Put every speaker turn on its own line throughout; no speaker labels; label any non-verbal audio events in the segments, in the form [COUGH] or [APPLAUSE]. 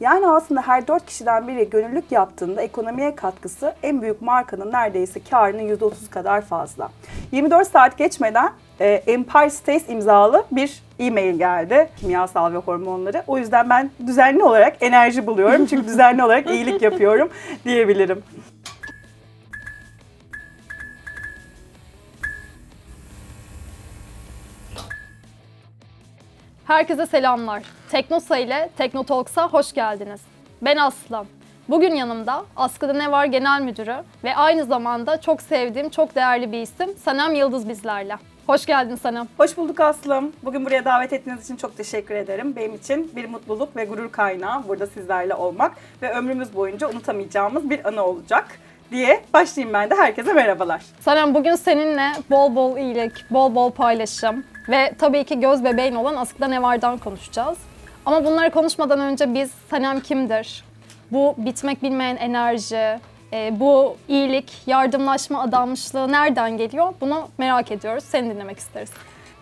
Yani aslında her 4 kişiden biri gönüllülük yaptığında ekonomiye katkısı en büyük markanın neredeyse karının %30 kadar fazla. 24 saat geçmeden e, Empire States imzalı bir e-mail geldi kimyasal ve hormonları. O yüzden ben düzenli olarak enerji buluyorum. Çünkü [LAUGHS] düzenli olarak iyilik yapıyorum diyebilirim.
Herkese selamlar. Teknosa ile Teknotalks'a hoş geldiniz. Ben Aslan. Bugün yanımda Askıda Ne Var Genel Müdürü ve aynı zamanda çok sevdiğim, çok değerli bir isim Sanem Yıldız bizlerle. Hoş geldin Sanem.
Hoş bulduk Aslım. Bugün buraya davet ettiğiniz için çok teşekkür ederim. Benim için bir mutluluk ve gurur kaynağı burada sizlerle olmak ve ömrümüz boyunca unutamayacağımız bir anı olacak diye başlayayım ben de. Herkese merhabalar.
Sanem bugün seninle bol bol iyilik, bol bol paylaşım ve tabii ki göz bebeğin olan Askıda Ne Var'dan konuşacağız. Ama bunları konuşmadan önce biz Sanem kimdir? Bu bitmek bilmeyen enerji, e, bu iyilik, yardımlaşma adanmışlığı nereden geliyor? Bunu merak ediyoruz. Seni dinlemek isteriz.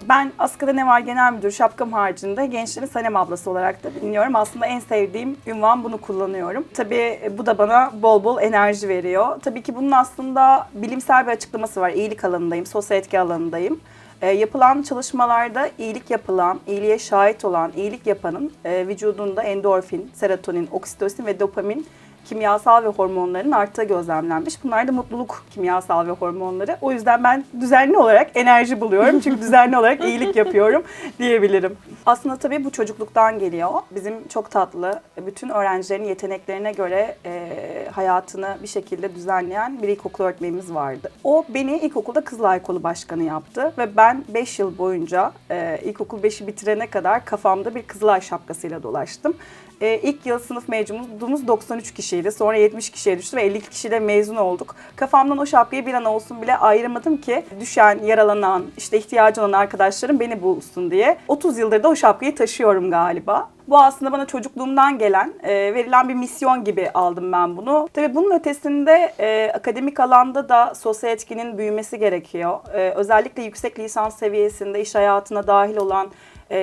Ben Askıda Ne Var Genel Müdür şapkam haricinde gençlerin Sanem ablası olarak da biliniyorum. Aslında en sevdiğim ünvan bunu kullanıyorum. Tabii bu da bana bol bol enerji veriyor. Tabii ki bunun aslında bilimsel bir açıklaması var. İyilik alanındayım, sosyal etki alanındayım. E, yapılan çalışmalarda iyilik yapılan, iyiliğe şahit olan, iyilik yapanın e, vücudunda endorfin, serotonin, oksitosin ve dopamin kimyasal ve hormonların arttığı gözlemlenmiş. Bunlar da mutluluk kimyasal ve hormonları. O yüzden ben düzenli olarak enerji buluyorum. Çünkü [LAUGHS] düzenli olarak iyilik yapıyorum diyebilirim. Aslında tabii bu çocukluktan geliyor. Bizim çok tatlı, bütün öğrencilerin yeteneklerine göre e, hayatını bir şekilde düzenleyen bir ilkokul öğretmenimiz vardı. O beni ilkokulda Kızılay Kolu Başkanı yaptı ve ben 5 yıl boyunca e, ilkokul 5'i bitirene kadar kafamda bir Kızılay şapkasıyla dolaştım. E, ilk yıl sınıf mezunumuz 93 kişiydi. Sonra 70 kişiye düştü ve 52 kişiyle mezun olduk. Kafamdan o şapkayı bir an olsun bile ayırmadım ki düşen, yaralanan, işte ihtiyacı olan arkadaşlarım beni bulsun diye. 30 yıldır da o şapkayı taşıyorum galiba. Bu aslında bana çocukluğumdan gelen, e, verilen bir misyon gibi aldım ben bunu. Tabii bunun ötesinde e, akademik alanda da sosyal etkinin büyümesi gerekiyor. E, özellikle yüksek lisans seviyesinde iş hayatına dahil olan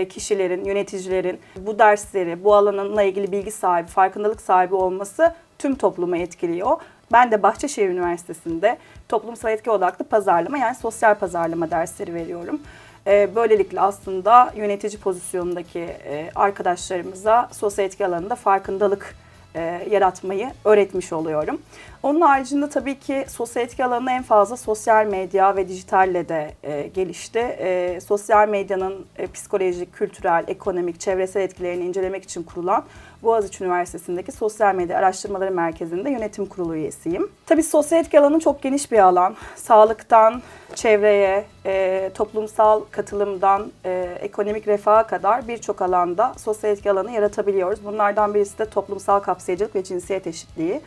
kişilerin, yöneticilerin bu dersleri, bu alanınla ilgili bilgi sahibi, farkındalık sahibi olması tüm toplumu etkiliyor. Ben de Bahçeşehir Üniversitesi'nde toplumsal etki odaklı pazarlama yani sosyal pazarlama dersleri veriyorum. E, Böylelikle aslında yönetici pozisyonundaki e, arkadaşlarımıza sosyal etki alanında farkındalık e, yaratmayı öğretmiş oluyorum. Onun haricinde tabii ki sosyal etki alanı en fazla sosyal medya ve dijitalle de e, gelişti. E, sosyal medyanın e, psikolojik, kültürel, ekonomik, çevresel etkilerini incelemek için kurulan Boğaziçi Üniversitesi'ndeki Sosyal Medya Araştırmaları Merkezi'nde yönetim kurulu üyesiyim. Tabii sosyal etki alanı çok geniş bir alan. Sağlıktan, çevreye, e, toplumsal katılımdan, e, ekonomik refaha kadar birçok alanda sosyal etki alanı yaratabiliyoruz. Bunlardan birisi de toplumsal kapsayıcılık ve cinsiyet eşitliği.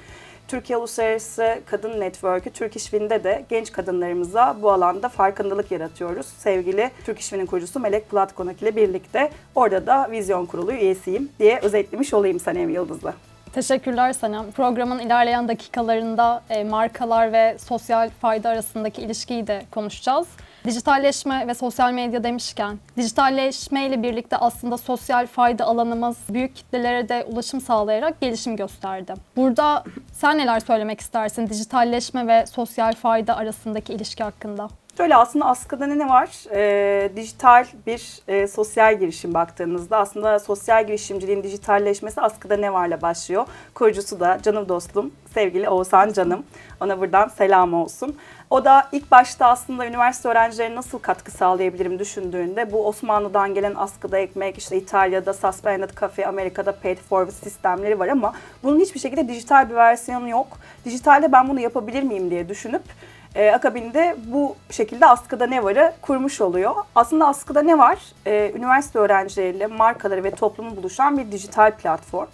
Türkiye Uluslararası Kadın Network'ü Türk İşvin'de de genç kadınlarımıza bu alanda farkındalık yaratıyoruz. Sevgili Türk İşvin'in kurucusu Melek Platkonak ile birlikte orada da vizyon kurulu üyesiyim diye özetlemiş olayım Sanem Yıldız'la.
Teşekkürler Sanem. Programın ilerleyen dakikalarında e, markalar ve sosyal fayda arasındaki ilişkiyi de konuşacağız. Dijitalleşme ve sosyal medya demişken, dijitalleşme ile birlikte aslında sosyal fayda alanımız büyük kitlelere de ulaşım sağlayarak gelişim gösterdi. Burada sen neler söylemek istersin dijitalleşme ve sosyal fayda arasındaki ilişki hakkında?
Şöyle aslında askıda ne var? Ee, dijital bir e, sosyal girişim baktığınızda aslında sosyal girişimciliğin dijitalleşmesi askıda ne varla başlıyor. Kurucusu da canım dostum sevgili Oğuzhan Canım. Ona buradan selam olsun. O da ilk başta aslında üniversite öğrencilerine nasıl katkı sağlayabilirim düşündüğünde bu Osmanlı'dan gelen askıda ekmek, işte İtalya'da Suspended Cafe, Amerika'da Paid Forward sistemleri var ama bunun hiçbir şekilde dijital bir versiyonu yok. Dijitalde ben bunu yapabilir miyim diye düşünüp e, akabinde bu şekilde askıda ne varı kurmuş oluyor. Aslında askıda ne var? E, üniversite öğrencileriyle markaları ve toplumu buluşan bir dijital platform.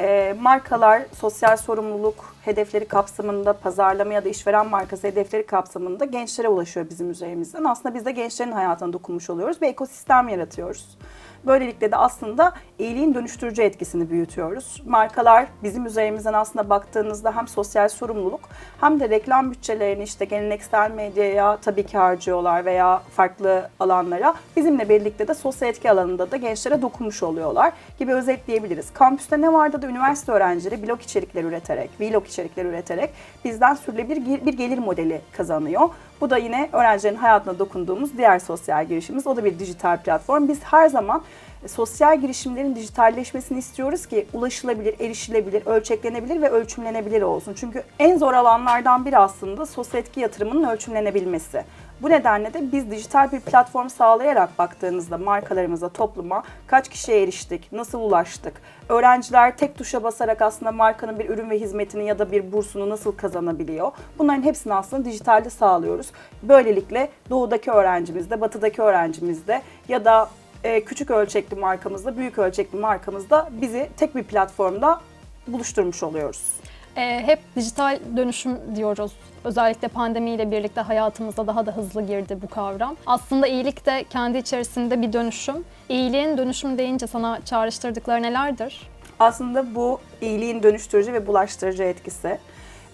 E, markalar sosyal sorumluluk hedefleri kapsamında, pazarlama ya da işveren markası hedefleri kapsamında gençlere ulaşıyor bizim üzerimizden. Aslında biz de gençlerin hayatına dokunmuş oluyoruz ve ekosistem yaratıyoruz. Böylelikle de aslında iyiliğin dönüştürücü etkisini büyütüyoruz. Markalar bizim üzerimizden aslında baktığınızda hem sosyal sorumluluk hem de reklam bütçelerini işte geleneksel medyaya tabii ki harcıyorlar veya farklı alanlara. Bizimle birlikte de sosyal etki alanında da gençlere dokunmuş oluyorlar gibi özetleyebiliriz. Kampüste ne vardı da üniversite öğrencileri blog içerikler üreterek, vlog içerikler üreterek bizden sürülebilir bir gelir modeli kazanıyor. Bu da yine öğrencilerin hayatına dokunduğumuz diğer sosyal girişimimiz. O da bir dijital platform. Biz her zaman sosyal girişimlerin dijitalleşmesini istiyoruz ki ulaşılabilir, erişilebilir, ölçeklenebilir ve ölçümlenebilir olsun. Çünkü en zor alanlardan biri aslında sosyal etki yatırımının ölçümlenebilmesi. Bu nedenle de biz dijital bir platform sağlayarak baktığınızda markalarımıza, topluma kaç kişiye eriştik, nasıl ulaştık, öğrenciler tek tuşa basarak aslında markanın bir ürün ve hizmetini ya da bir bursunu nasıl kazanabiliyor? Bunların hepsini aslında dijitalde sağlıyoruz. Böylelikle doğudaki öğrencimizde, batıdaki öğrencimizde ya da e, küçük ölçekli markamızda, büyük ölçekli markamızda bizi tek bir platformda buluşturmuş oluyoruz.
Ee, hep dijital dönüşüm diyoruz. Özellikle pandemiyle birlikte hayatımıza daha da hızlı girdi bu kavram. Aslında iyilik de kendi içerisinde bir dönüşüm. İyiliğin dönüşüm deyince sana çağrıştırdıkları nelerdir?
Aslında bu iyiliğin dönüştürücü ve bulaştırıcı etkisi.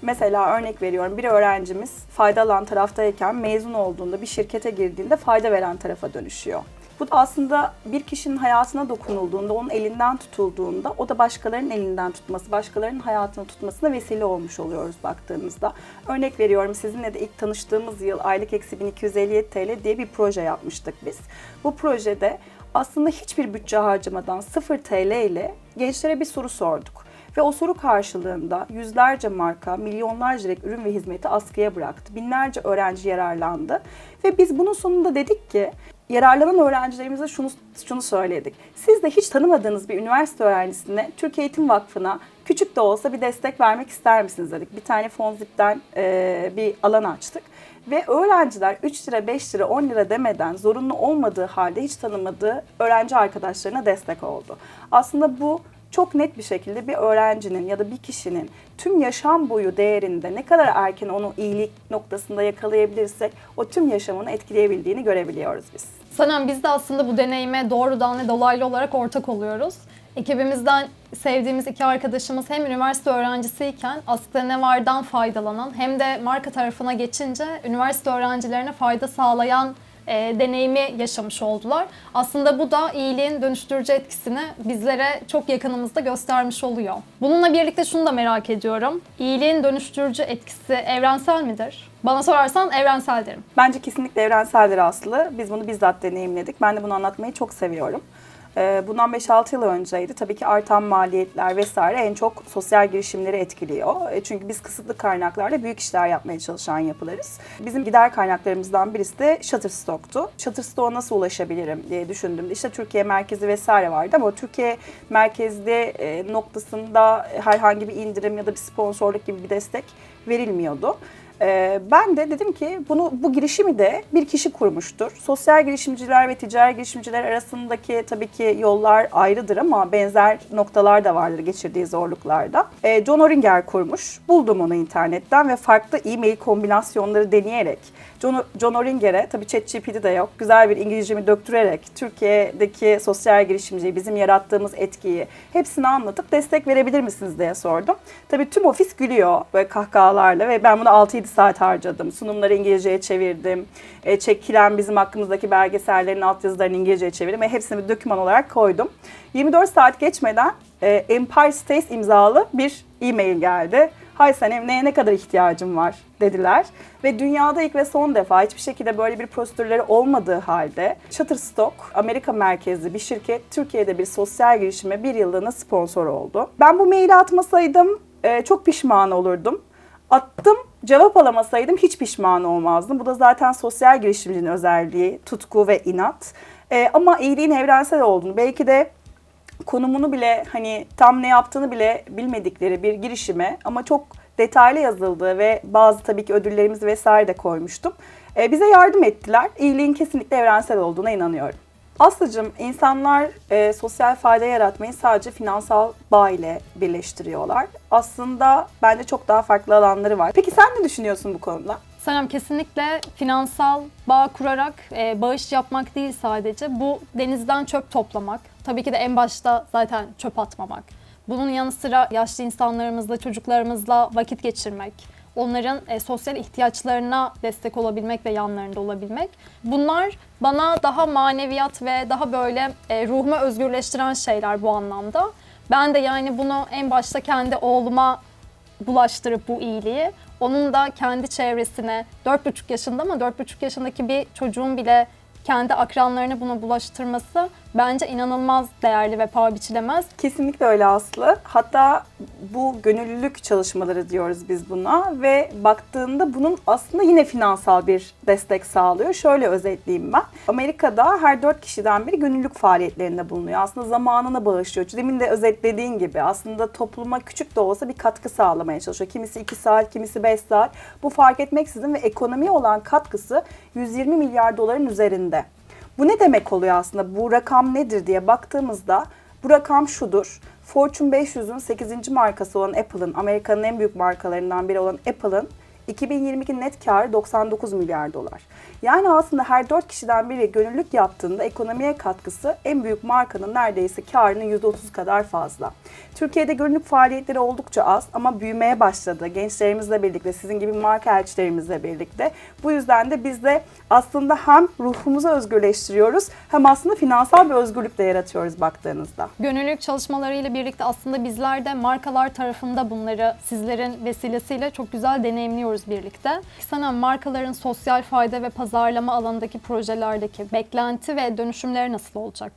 Mesela örnek veriyorum bir öğrencimiz fayda alan taraftayken mezun olduğunda bir şirkete girdiğinde fayda veren tarafa dönüşüyor. Bu da aslında bir kişinin hayatına dokunulduğunda, onun elinden tutulduğunda o da başkalarının elinden tutması, başkalarının hayatını tutmasına vesile olmuş oluyoruz baktığımızda. Örnek veriyorum sizinle de ilk tanıştığımız yıl aylık eksi 1257 TL diye bir proje yapmıştık biz. Bu projede aslında hiçbir bütçe harcamadan 0 TL ile gençlere bir soru sorduk. Ve o soru karşılığında yüzlerce marka, milyonlarca liralık ürün ve hizmeti askıya bıraktı. Binlerce öğrenci yararlandı. Ve biz bunun sonunda dedik ki yararlanan öğrencilerimize şunu, şunu söyledik. Siz de hiç tanımadığınız bir üniversite öğrencisine Türkiye Eğitim Vakfı'na küçük de olsa bir destek vermek ister misiniz dedik. Bir tane Fonzip'ten e, bir alan açtık. Ve öğrenciler 3 lira, 5 lira, 10 lira demeden zorunlu olmadığı halde hiç tanımadığı öğrenci arkadaşlarına destek oldu. Aslında bu çok net bir şekilde bir öğrencinin ya da bir kişinin tüm yaşam boyu değerinde ne kadar erken onu iyilik noktasında yakalayabilirsek o tüm yaşamını etkileyebildiğini görebiliyoruz biz.
Sanem biz de aslında bu deneyime doğrudan ve dolaylı olarak ortak oluyoruz. Ekibimizden sevdiğimiz iki arkadaşımız hem üniversite öğrencisiyken aslında ne vardan faydalanan hem de marka tarafına geçince üniversite öğrencilerine fayda sağlayan e, deneyimi yaşamış oldular. Aslında bu da iyiliğin dönüştürücü etkisini bizlere çok yakınımızda göstermiş oluyor. Bununla birlikte şunu da merak ediyorum. İyiliğin dönüştürücü etkisi evrensel midir? Bana sorarsan evrensel derim.
Bence kesinlikle evrenseldir Aslı. Biz bunu bizzat deneyimledik. Ben de bunu anlatmayı çok seviyorum. Ee, Bundan 5-6 yıl önceydi. Tabii ki artan maliyetler vesaire en çok sosyal girişimleri etkiliyor. E, Çünkü biz kısıtlı kaynaklarla büyük işler yapmaya çalışan yapılarız. Bizim gider kaynaklarımızdan birisi de Shutterstock'tu. Shutterstock'a nasıl ulaşabilirim diye düşündüğümde işte Türkiye merkezi vesaire vardı ama Türkiye merkezli e, noktasında herhangi bir indirim ya da bir sponsorluk gibi bir destek verilmiyordu. Ee, ben de dedim ki bunu bu girişimi de bir kişi kurmuştur. Sosyal girişimciler ve ticari girişimciler arasındaki tabii ki yollar ayrıdır ama benzer noktalar da vardır geçirdiği zorluklarda. Ee, John Oringer kurmuş. Buldum onu internetten ve farklı e-mail kombinasyonları deneyerek John, John Oringer'e tabii ChatGPT de yok. Güzel bir İngilizcemi döktürerek Türkiye'deki sosyal girişimciyi, bizim yarattığımız etkiyi hepsini anlatıp destek verebilir misiniz diye sordum. Tabii tüm ofis gülüyor böyle kahkahalarla ve ben bunu 6-7 saat harcadım. Sunumları İngilizceye çevirdim. E, çekilen bizim hakkımızdaki belgesellerin altyazılarını İngilizceye çevirdim ve hepsini bir doküman olarak koydum. 24 saat geçmeden e, Empire State imzalı bir e-mail geldi. Hay Sanem neye ne kadar ihtiyacım var dediler. Ve dünyada ilk ve son defa hiçbir şekilde böyle bir prosedürleri olmadığı halde Shutterstock, Amerika merkezli bir şirket Türkiye'de bir sosyal girişime bir yıllığına sponsor oldu. Ben bu maili atmasaydım e, çok pişman olurdum. Attım, cevap alamasaydım hiç pişman olmazdım. Bu da zaten sosyal girişimcinin özelliği, tutku ve inat. E, ama iyiliğin evrensel olduğunu, belki de konumunu bile hani tam ne yaptığını bile bilmedikleri bir girişime ama çok detaylı yazıldığı ve bazı tabii ki ödüllerimizi vesaire de koymuştum. E, bize yardım ettiler. İyiliğin kesinlikle evrensel olduğuna inanıyorum. Aslıcığım insanlar e, sosyal fayda yaratmayı sadece finansal bağ ile birleştiriyorlar. Aslında bence çok daha farklı alanları var. Peki sen ne düşünüyorsun bu konuda?
Sanem kesinlikle finansal bağ kurarak e, bağış yapmak değil sadece. Bu denizden çöp toplamak. Tabii ki de en başta zaten çöp atmamak. Bunun yanı sıra yaşlı insanlarımızla, çocuklarımızla vakit geçirmek. Onların e, sosyal ihtiyaçlarına destek olabilmek ve yanlarında olabilmek. Bunlar bana daha maneviyat ve daha böyle e, ruhumu özgürleştiren şeyler bu anlamda. Ben de yani bunu en başta kendi oğluma bulaştırıp bu iyiliği onun da kendi çevresine 4,5 yaşında ama 4,5 yaşındaki bir çocuğun bile kendi akranlarına bunu bulaştırması bence inanılmaz değerli ve paha biçilemez.
Kesinlikle öyle Aslı. Hatta bu gönüllülük çalışmaları diyoruz biz buna ve baktığında bunun aslında yine finansal bir destek sağlıyor. Şöyle özetleyeyim ben. Amerika'da her dört kişiden biri gönüllülük faaliyetlerinde bulunuyor. Aslında zamanını bağışlıyor. Demin de özetlediğin gibi aslında topluma küçük de olsa bir katkı sağlamaya çalışıyor. Kimisi 2 saat, kimisi 5 saat. Bu fark etmeksizin ve ekonomiye olan katkısı 120 milyar doların üzerinde. Bu ne demek oluyor aslında? Bu rakam nedir diye baktığımızda bu rakam şudur. Fortune 500'ün 8. markası olan Apple'ın, Amerika'nın en büyük markalarından biri olan Apple'ın 2022 net karı 99 milyar dolar. Yani aslında her 4 kişiden biri gönüllülük yaptığında ekonomiye katkısı en büyük markanın neredeyse karının %30 kadar fazla. Türkiye'de gönüllülük faaliyetleri oldukça az ama büyümeye başladı. Gençlerimizle birlikte, sizin gibi marka elçilerimizle birlikte. Bu yüzden de biz de aslında hem ruhumuzu özgürleştiriyoruz hem aslında finansal bir özgürlük de yaratıyoruz baktığınızda.
Gönüllülük çalışmalarıyla birlikte aslında bizler de markalar tarafında bunları sizlerin vesilesiyle çok güzel deneyimliyoruz birlikte. Sana markaların sosyal fayda ve pazarlama alanındaki projelerdeki beklenti ve dönüşümleri nasıl olacak?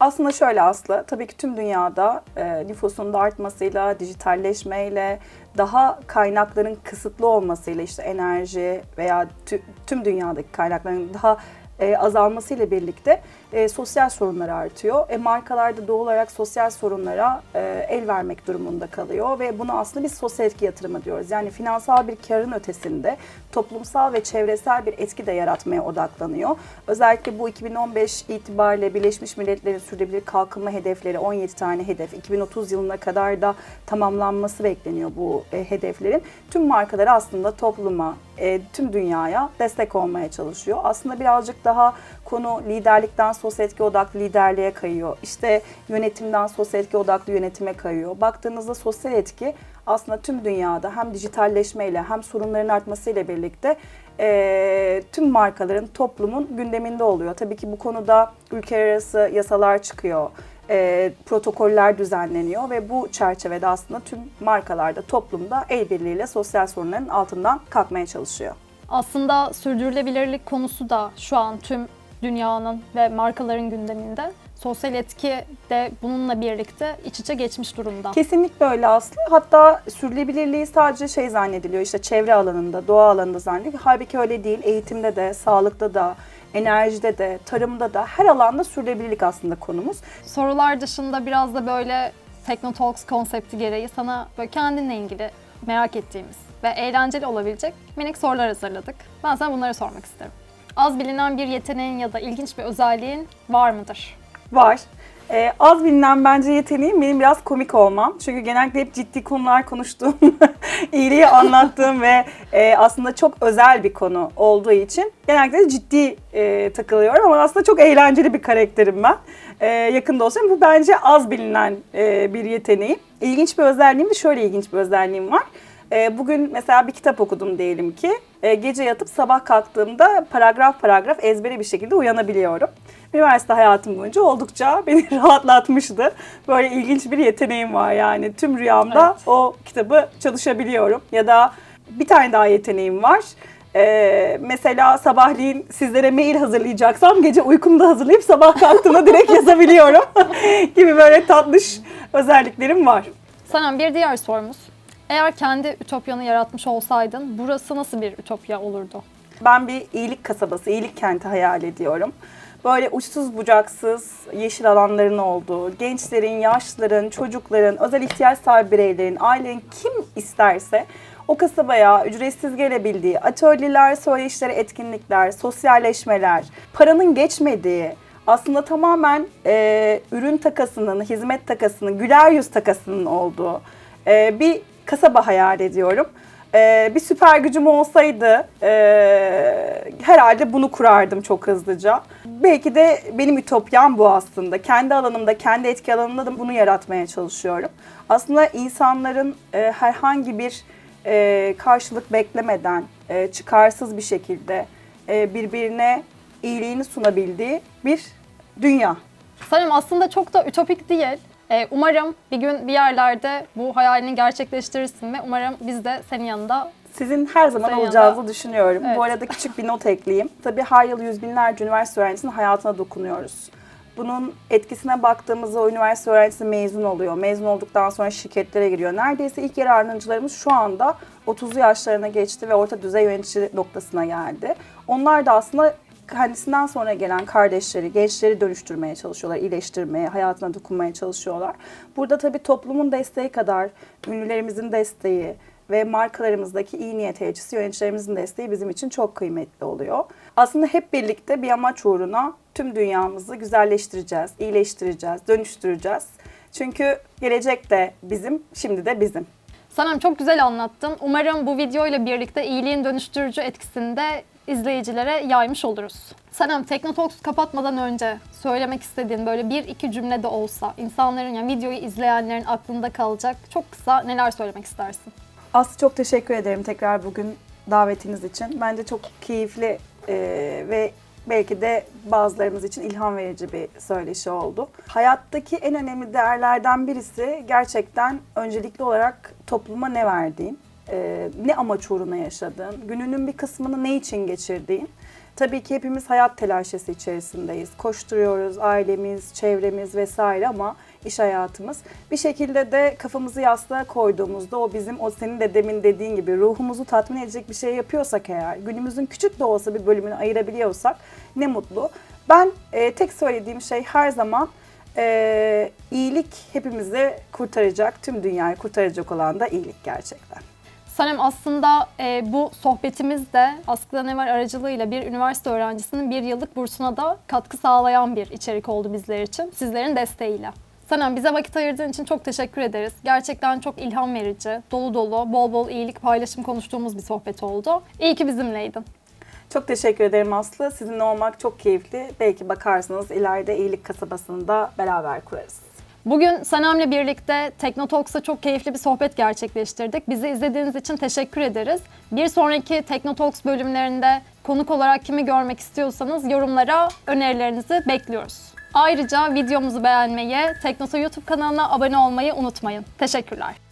Aslında şöyle Aslı, tabii ki tüm dünyada e, nüfusun da artmasıyla, dijitalleşmeyle, daha kaynakların kısıtlı olmasıyla işte enerji veya tü- tüm dünyadaki kaynakların daha e, azalmasıyla birlikte e, sosyal sorunlar artıyor. E, markalar da doğal olarak sosyal sorunlara e, el vermek durumunda kalıyor ve bunu aslında biz sosyal etki yatırımı diyoruz. Yani finansal bir karın ötesinde toplumsal ve çevresel bir etki de yaratmaya odaklanıyor. Özellikle bu 2015 itibariyle Birleşmiş Milletler'in sürdürülebilir kalkınma hedefleri 17 tane hedef 2030 yılına kadar da tamamlanması bekleniyor bu e, hedeflerin. Tüm markalar aslında topluma, e, tüm dünyaya destek olmaya çalışıyor. Aslında birazcık daha konu liderlikten sosyal etki odaklı liderliğe kayıyor. İşte yönetimden sosyal etki odaklı yönetime kayıyor. Baktığınızda sosyal etki aslında tüm dünyada hem dijitalleşmeyle hem sorunların artmasıyla birlikte e, tüm markaların toplumun gündeminde oluyor. Tabii ki bu konuda ülkeler arası yasalar çıkıyor, e, protokoller düzenleniyor ve bu çerçevede aslında tüm markalarda toplumda el birliğiyle sosyal sorunların altından kalkmaya çalışıyor.
Aslında sürdürülebilirlik konusu da şu an tüm dünyanın ve markaların gündeminde. Sosyal etki de bununla birlikte iç içe geçmiş durumda.
Kesinlikle öyle Aslı. Hatta sürdürülebilirliği sadece şey zannediliyor işte çevre alanında, doğa alanında zannediliyor. Halbuki öyle değil. Eğitimde de, sağlıkta da, enerjide de, tarımda da her alanda sürdürülebilirlik aslında konumuz.
Sorular dışında biraz da böyle Technotalks konsepti gereği sana böyle kendinle ilgili merak ettiğimiz ve eğlenceli olabilecek minik sorular hazırladık. Ben sana bunları sormak isterim. Az bilinen bir yeteneğin ya da ilginç bir özelliğin var mıdır?
Var. Ee, az bilinen bence yeteneğim benim biraz komik olmam. Çünkü genellikle hep ciddi konular konuştuğum, [LAUGHS] iyiliği anlattığım ve e, aslında çok özel bir konu olduğu için genellikle ciddi e, takılıyorum ama aslında çok eğlenceli bir karakterim ben. E, yakın dostum. Bu bence az bilinen e, bir yeteneğim. İlginç bir özelliğim de şöyle ilginç bir özelliğim var. E, bugün mesela bir kitap okudum diyelim ki. E, gece yatıp sabah kalktığımda paragraf paragraf ezbere bir şekilde uyanabiliyorum. Üniversite hayatım boyunca oldukça [LAUGHS] beni rahatlatmıştı. Böyle ilginç bir yeteneğim var yani. Tüm rüyamda
Evet.
o kitabı çalışabiliyorum. Ya da bir tane daha yeteneğim var. Ee, mesela sabahleyin sizlere mail hazırlayacaksam gece uykumda hazırlayıp sabah kalktığımda direkt yazabiliyorum [LAUGHS] gibi böyle tatlış özelliklerim var.
Sana bir diğer sorumuz. Eğer kendi ütopyanı yaratmış olsaydın burası nasıl bir ütopya olurdu?
Ben bir iyilik kasabası, iyilik kenti hayal ediyorum. Böyle uçsuz bucaksız yeşil alanların olduğu, gençlerin, yaşlıların, çocukların, özel ihtiyaç sahibi bireylerin, ailenin kim isterse o kasabaya ücretsiz gelebildiği atölyeler, söyleşileri, etkinlikler, sosyalleşmeler, paranın geçmediği, aslında tamamen e, ürün takasının, hizmet takasının, güler yüz takasının olduğu e, bir kasaba hayal ediyorum. Ee, bir süper gücüm olsaydı ee, herhalde bunu kurardım çok hızlıca. Belki de benim ütopyam bu aslında. Kendi alanımda, kendi etki alanımda da bunu yaratmaya çalışıyorum. Aslında insanların ee, herhangi bir ee, karşılık beklemeden, ee, çıkarsız bir şekilde ee, birbirine iyiliğini sunabildiği bir dünya.
Sanırım aslında çok da ütopik değil. Ee, umarım bir gün bir yerlerde bu hayalini gerçekleştirirsin ve umarım biz de senin yanında
Sizin her zaman
Senin
olacağınızı
yanında-
düşünüyorum.
Evet.
Bu arada küçük bir not ekleyeyim. Tabii her yıl yüz binlerce üniversite öğrencisinin hayatına dokunuyoruz. Bunun etkisine baktığımızda o üniversite öğrencisi mezun oluyor. Mezun olduktan sonra şirketlere giriyor. Neredeyse ilk yer ardımcılarımız şu anda 30'lu yaşlarına geçti ve orta düzey yönetici noktasına geldi. Onlar da aslında kendisinden sonra gelen kardeşleri, gençleri dönüştürmeye çalışıyorlar, iyileştirmeye, hayatına dokunmaya çalışıyorlar. Burada tabii toplumun desteği kadar ünlülerimizin desteği ve markalarımızdaki iyi niyet elçisi yöneticilerimizin desteği bizim için çok kıymetli oluyor. Aslında hep birlikte bir amaç uğruna tüm dünyamızı güzelleştireceğiz, iyileştireceğiz, dönüştüreceğiz. Çünkü gelecek de bizim, şimdi de bizim.
Sanırım çok güzel anlattın. Umarım bu videoyla birlikte iyiliğin dönüştürücü etkisini de izleyicilere yaymış oluruz. Sanırım Teknotalks kapatmadan önce söylemek istediğin böyle bir iki cümle de olsa insanların yani videoyu izleyenlerin aklında kalacak çok kısa neler söylemek istersin?
Aslı çok teşekkür ederim tekrar bugün davetiniz için. Bence çok keyifli e, ve belki de bazılarımız için ilham verici bir söyleşi oldu. Hayattaki en önemli değerlerden birisi gerçekten öncelikli olarak topluma ne verdiğin, e, ne amaç uğruna yaşadığın, gününün bir kısmını ne için geçirdiğin. Tabii ki hepimiz hayat telaşesi içerisindeyiz. Koşturuyoruz, ailemiz, çevremiz vesaire ama iş hayatımız. Bir şekilde de kafamızı yastığa koyduğumuzda o bizim, o senin de demin dediğin gibi ruhumuzu tatmin edecek bir şey yapıyorsak eğer, günümüzün küçük de olsa bir bölümünü ayırabiliyorsak ne mutlu. Ben e, tek söylediğim şey her zaman e, iyilik hepimizi kurtaracak, tüm dünyayı kurtaracak olan da iyilik gerçekten.
Sanırım aslında e, bu sohbetimiz de Askıda Ne Var aracılığıyla bir üniversite öğrencisinin bir yıllık bursuna da katkı sağlayan bir içerik oldu bizler için. Sizlerin desteğiyle. Sanırım bize vakit ayırdığın için çok teşekkür ederiz. Gerçekten çok ilham verici, dolu dolu, bol bol iyilik paylaşım konuştuğumuz bir sohbet oldu. İyi ki bizimleydin.
Çok teşekkür ederim Aslı. Sizinle olmak çok keyifli. Belki bakarsınız ileride iyilik kasabasını da beraber kurarız.
Bugün Sanem'le birlikte Teknotalks'ta çok keyifli bir sohbet gerçekleştirdik. Bizi izlediğiniz için teşekkür ederiz. Bir sonraki Teknotalks bölümlerinde konuk olarak kimi görmek istiyorsanız yorumlara önerilerinizi bekliyoruz. Ayrıca videomuzu beğenmeyi, Teknoto YouTube kanalına abone olmayı unutmayın. Teşekkürler.